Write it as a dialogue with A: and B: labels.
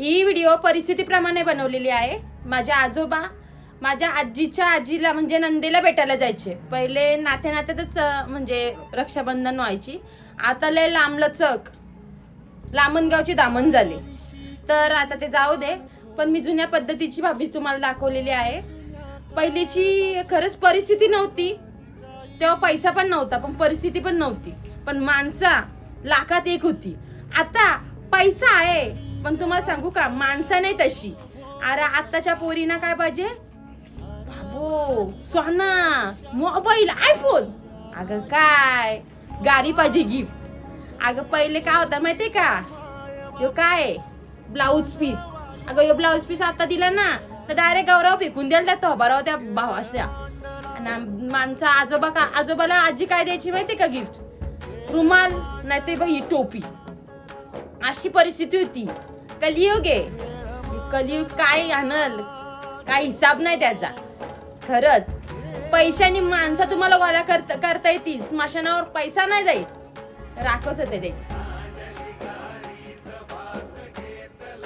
A: ही video परिस्थितीप्रमाणे बनवलेली आहे. माझ्या आजोबा माझ्या आजीच्या आजीला म्हणजे नंदेला भेटायला जायचे. पहिले नाते नात्यातच म्हणजे रक्षाबंधन व्हायची. आता लय लांबलचक लामणगावची दामण झाली. तर आता ते जाऊ दे. पण मी जुन्या पद्धतीची भावीच तुम्हाला दाखवलेली आहे. पहिलीची खरंच परिस्थिती नव्हती. तेव्हा पैसा पण नव्हता पण परिस्थिती पण नव्हती. पण माणसा लाखात एक होती. आता पैसा आहे. पण तुम्हाला सांगू का माणसं नाही तशी. अरे आत्ताच्या पोरीना काय पाहिजे? बाबो सोना मोबाईल आयफोन अगं काय? गाडी पाहिजे गिफ्ट अगं पहिले काय होतं माहितीये का? यो काय? ब्लाऊज पीस अगं यो ब्लाऊज पीस आता दिला ना तर डायरेक्ट गौरव फेकून द्याल त्या थोबाराव त्या भाव असल्या. माणसा आजोबा का आजोबाला आजी काय द्यायची माहिती का गिफ्ट रुमाल नाही ते बघ ही टोपी. अशी परिस्थिती होती. कलियुग. आहे हे कलियुग काय आणल? काय हिसाब नाही त्याचा. खरंच पैशाने माणसं तुम्हाला गोळा करता करता येतील. स्मशानावर पैसा नाही जाईल. राखच होते त्याची